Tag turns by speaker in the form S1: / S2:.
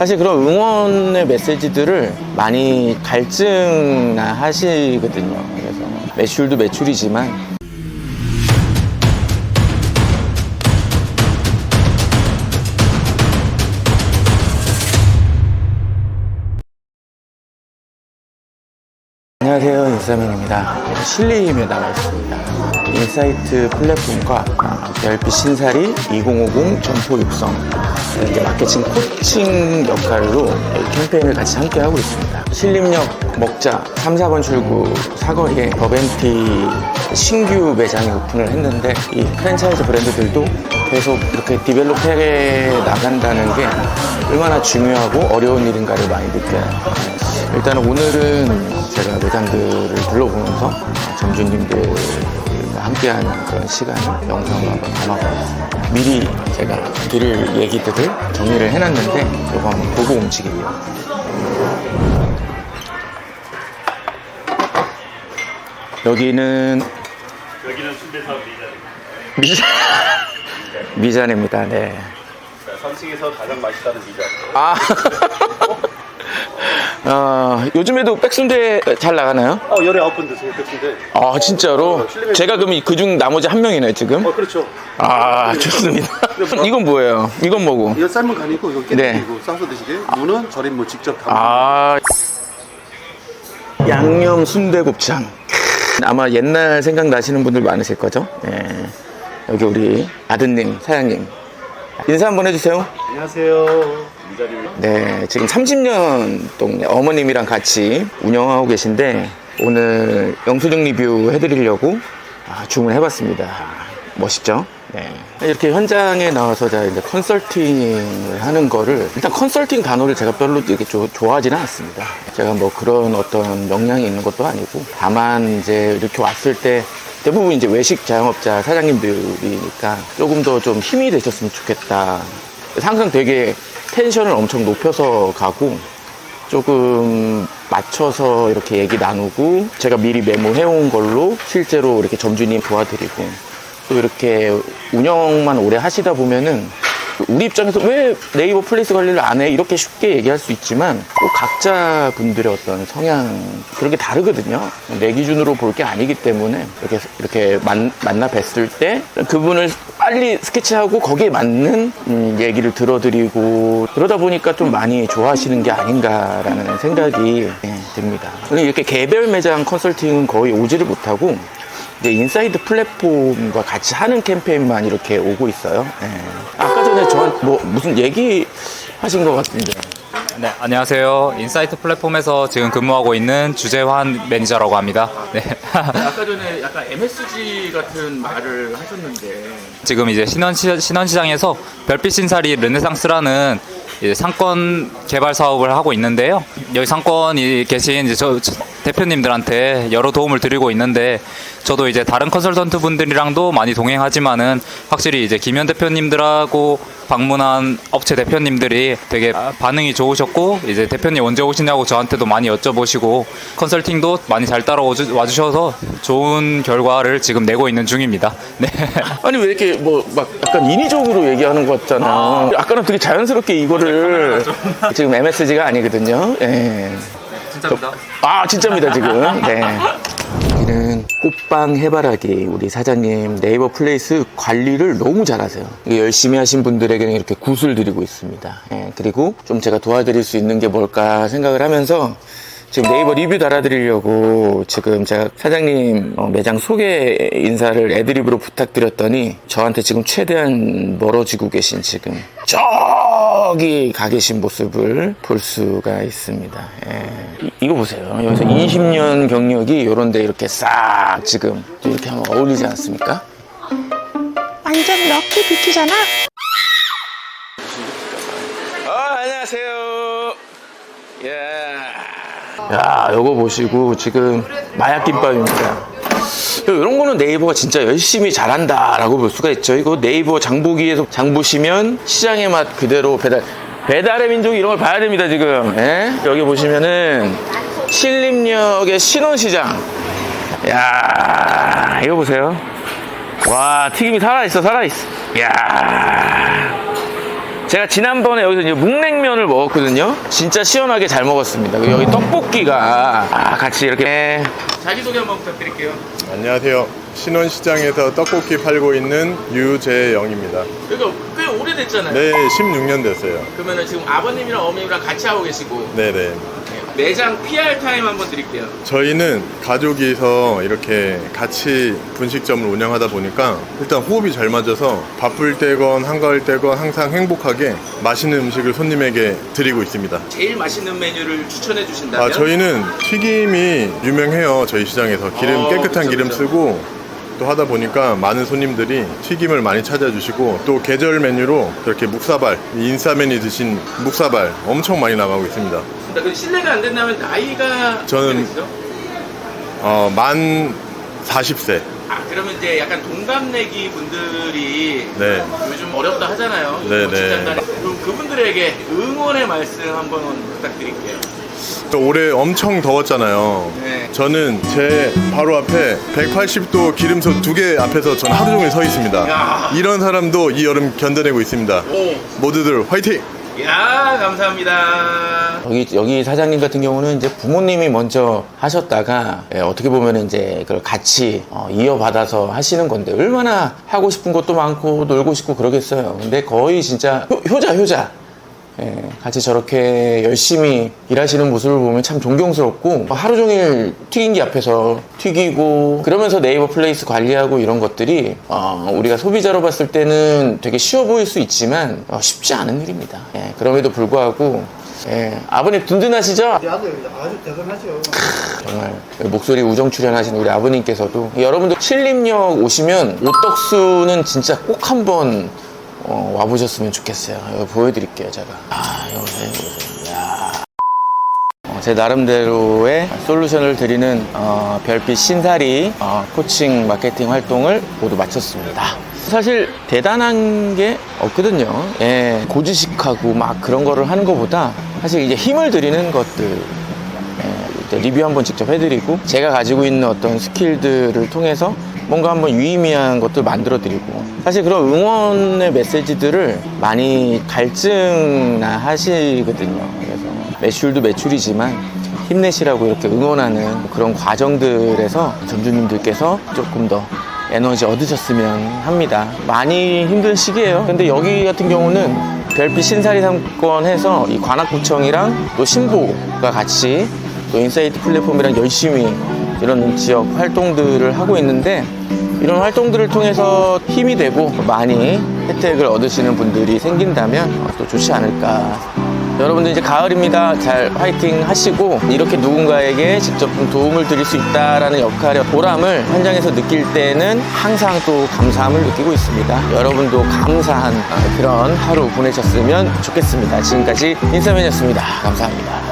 S1: 사실 그런 응원의 메시지들을 많이 갈증나 하시거든요. 그래서 매출도 매출이지만 안녕하세요 인사민입니다. 실리임에 나와 있습니다. 인사이트 플랫폼과 아, 별빛 신사리 2050 점포 육성 이제 마케팅 코칭 역할로 이 캠페인을 같이 함께 하고 있습니다. 신림역 먹자 3, 4번 출구 사거리에 버벤티 신규 매장이 오픈을 했는데 이 프랜차이즈 브랜드들도 계속 이렇게 디벨롭해 나간다는 게 얼마나 중요하고 어려운 일인가를 많이 느껴요. 일단 오늘은 제가 매장들을 둘러보면서 점주님들과 함께하는 그런 시간을 영상으로 한번 담아보겠습니다. 미리 제가 드릴 얘기들을 정리를 해놨는데 이거 한번 보고 움직이게요. 여기는
S2: 여기는 순대사업 리전.
S1: 미자 미잔입니다. 네.
S2: 3층에서 가장 맛있다는 리전.
S1: 아, 어, 요즘에도 백순대 잘 나가나요?
S2: 어, 열에 아홉 분 드세요, 백순대.
S1: 아 진짜로?
S2: 어, 실내면-
S1: 제가 그럼 그중 나머지 한 명이네요 지금?
S2: 어, 그렇죠.
S1: 아 좋습니다 이건 뭐예요? 이건 뭐고?
S2: 이거 삶은 간이고, 이거
S1: 네.
S2: 깻잎이고 싸서 드시게. 무는 절임 뭐 직접 담아.
S1: 아 양념 순대곱창 아마 옛날 생각나시는 분들 많으실 거죠? 네. 여기 우리 아드님 사장님 인사 한번 해주세요
S2: 안녕하세요.
S1: 네, 지금 30년 동안 어머님이랑 같이 운영하고 계신데 오늘 영수증 리뷰 해드리려고 아, 주문해봤습니다. 멋있죠? 네. 이렇게 현장에 나와서 제가 이제 컨설팅을 하는 거를 일단 컨설팅 단어를 제가 별로 이렇게 조- 좋아하지는 않습니다. 제가 뭐 그런 어떤 역량이 있는 것도 아니고 다만 이제 이렇게 왔을 때 대부분 이제 외식 자영업자 사장님들이니까 조금 더 좀 힘이 되셨으면 좋겠다. 항상 되게 텐션을 엄청 높여서 가고 조금 맞춰서 이렇게 얘기 나누고 제가 미리 메모해온 걸로 실제로 이렇게 점주님 도와드리고 또 이렇게 운영만 오래 하시다 보면은 우리 입장에서 왜 네이버 플레이스 관리를 안 해? 이렇게 쉽게 얘기할 수 있지만 꼭 각자 분들의 어떤 성향 그런 게 다르거든요. 내 기준으로 볼 게 아니기 때문에 이렇게 이렇게 만, 만나 뵀을 때 그분을 빨리 스케치하고 거기에 맞는 음, 얘기를 들어드리고 그러다 보니까 좀 많이 좋아하시는 게 아닌가라는 생각이 예, 듭니다. 이렇게 개별 매장 컨설팅은 거의 오지를 못하고 이제 인사이드 플랫폼과 같이 하는 캠페인만 이렇게 오고 있어요. 예. 아까 전에 저한테 뭐 무슨 얘기 하신 것 같은데.
S3: 네, 안녕하세요. 인사이트 플랫폼에서 지금 근무하고 있는 주재환 매니저라고 합니다. 네.
S1: 아까 전에 약간 MSG 같은 말을 하셨는데.
S3: 지금 이제 신원시, 신원시장에서 별빛 신사리 르네상스라는 이제 상권 개발 사업을 하고 있는데요. 여기 상권이 계신 이제 저, 저 대표님들한테 여러 도움을 드리고 있는데 저도 이제 다른 컨설턴트 분들이랑도 많이 동행하지만은 확실히 이제 김현 대표님들하고 방문한 업체 대표님들이 되게 반응이 좋으셨고 이제 대표님 언제 오시냐고 저한테도 많이 여쭤보시고 컨설팅도 많이 잘 따라와 주셔서 좋은 결과를 지금 내고 있는 중입니다. 네.
S1: 아니 왜 이렇게 뭐 막 약간 인위적으로 얘기하는 것 같잖아. 아까는 되게 자연스럽게 이거를 지금 MSG가 아니거든요. 예.
S3: 진짜입니다.
S1: 아 진짜입니다 지금. 네. 여기는 꽃빵 해바라기 우리 사장님 네이버 플레이스 관리를 너무 잘하세요. 열심히 하신 분들에게는 이렇게 굿을 드리고 있습니다. 예, 그리고 좀 제가 도와드릴 수 있는 게 뭘까 생각을 하면서 지금 네이버 리뷰 달아드리려고 지금 제가 사장님 어, 매장 소개 인사를 애드립으로 부탁드렸더니 저한테 지금 최대한 멀어지고 계신 지금 저기 가 계신 모습을 볼 수가 있습니다. 예. 이- 이거 보세요. 여기서 20년 경력이 이런데 이렇게 싹 지금 이렇게 하면 어울리지 않습니까?
S4: 완전 럭키 비키잖아.
S1: 아, 안녕하세요. 야, 야, 요거 보시고 지금 마약 김밥입니다. 이런 거는 네이버가 진짜 열심히 잘한다라고 볼 수가 있죠. 이거 네이버 장보기에서 장 보시면 시장의 맛 그대로 배달. 배달의 민족 이런 걸 봐야 됩니다, 지금. 예? 여기 보시면은 신림역의 신원시장. 야 이거 보세요. 와, 튀김이 살아있어, 살아있어. 야 제가 지난번에 여기서 이제 묵냉면을 먹었거든요. 진짜 시원하게 잘 먹었습니다. 여기 떡볶이가 아, 같이 이렇게 자기소개 한번 부탁드릴게요.
S5: 안녕하세요. 신원시장에서 떡볶이 팔고 있는 유재영입니다.
S1: 이거 꽤 오래됐잖아요.
S5: 네, 16년 됐어요.
S1: 그러면 지금 아버님이랑 어머님이랑 같이 하고 계시고
S5: 네네.
S1: 매장 PR 타임 한번 드릴게요.
S5: 저희는 가족이서 이렇게 같이 분식점을 운영하다 보니까 일단 호흡이 잘 맞아서 바쁠 때건 한가할 때건 항상 행복하게 맛있는 음식을 손님에게 드리고 있습니다.
S1: 제일 맛있는 메뉴를 추천해 주신다면?
S5: 아, 저희는 튀김이 유명해요. 저희 시장에서 기름
S1: 어,
S5: 깨끗한
S1: 그쵸,
S5: 기름
S1: 그쵸.
S5: 쓰고 또 하다 보니까 많은 손님들이 튀김을 많이 찾아주시고 또 계절 메뉴로 이렇게 묵사발 인싸맨이 드신 묵사발 엄청 많이 나가고 있습니다.
S1: 그 실례가 안 된다면 나이가
S5: 저는-?
S1: 어,
S5: 만 40세.
S1: 아 그러면 이제 약간 동갑내기 분들이
S5: 네.
S1: 요즘 어렵다 하잖아요.
S5: 네,
S1: 뭐
S5: 네.
S1: 그럼 그분들에게 응원의 말씀 한번 부탁드릴게요.
S5: 또 올해 엄청 더웠잖아요.
S1: 네.
S5: 저는 제 바로 앞에 180도 기름솥 두 개 앞에서 저는 하루 종일 서 있습니다.
S1: 야.
S5: 이런 사람도 이 여름 견뎌내고 있습니다.
S1: 오.
S5: 모두들 화이팅!
S1: 야 감사합니다. 여기 여기 사장님 같은 경우는 이제 부모님이 먼저 하셨다가 예, 어떻게 보면 이제 그걸 같이 어, 이어받아서 하시는 건데 얼마나 하고 싶은 것도 많고 놀고 싶고 그러겠어요. 근데 거의 진짜 효, 효자 효자. 예, 같이 저렇게 열심히 일하시는 모습을 보면 참 존경스럽고 하루 종일 튀김기 앞에서 튀기고 그러면서 네이버 플레이스 관리하고 이런 것들이 어, 우리가 소비자로 봤을 때는 되게 쉬워 보일 수 있지만 어, 쉽지 않은 일입니다. 예, 그럼에도 불구하고 예, 아버님 든든하시죠?
S6: 우리 아들 아주 대단하죠.
S1: 정말 목소리 우정 출연하신 우리 아버님께서도 여러분들 신림역 오시면 오떡수는 진짜 꼭 한번 어, 와보셨으면 좋겠어요. 이거 보여드릴게요, 제가. 아, 이거 보세요. 이야. 어, 제 나름대로의 솔루션을 드리는 어, 별빛 신사리 어, 코칭 마케팅 활동을 모두 마쳤습니다. 사실 대단한 게 없거든요. 예, 고지식하고 막 그런 거를 하는 것보다 사실 이제 힘을 드리는 것들 예, 리뷰 한번 직접 해드리고 제가 가지고 있는 어떤 스킬들을 통해서 뭔가 한번 유의미한 것들 만들어 드리고 사실 그런 응원의 메시지들을 많이 갈증나 하시거든요 그래서 매출도 매출이지만 힘내시라고 이렇게 응원하는 그런 과정들에서 점주님들께서 조금 더 에너지 얻으셨으면 합니다. 많이 힘든 시기예요. 근데 여기 같은 경우는 별빛 신사리 상권에서 이 관악구청이랑 또 신보가 같이 또 인사이트 플랫폼이랑 열심히 이런 지역 활동들을 하고 있는데 이런 활동들을 통해서 힘이 되고 많이 혜택을 얻으시는 분들이 생긴다면 또 좋지 않을까 여러분들 이제 가을입니다. 잘 화이팅 하시고 이렇게 누군가에게 직접 좀 도움을 드릴 수 있다라는 역할의 보람을 현장에서 느낄 때는 항상 또 감사함을 느끼고 있습니다. 여러분도 감사한 아, 그런 하루 보내셨으면 좋겠습니다. 지금까지 인사맨이었습니다. 감사합니다.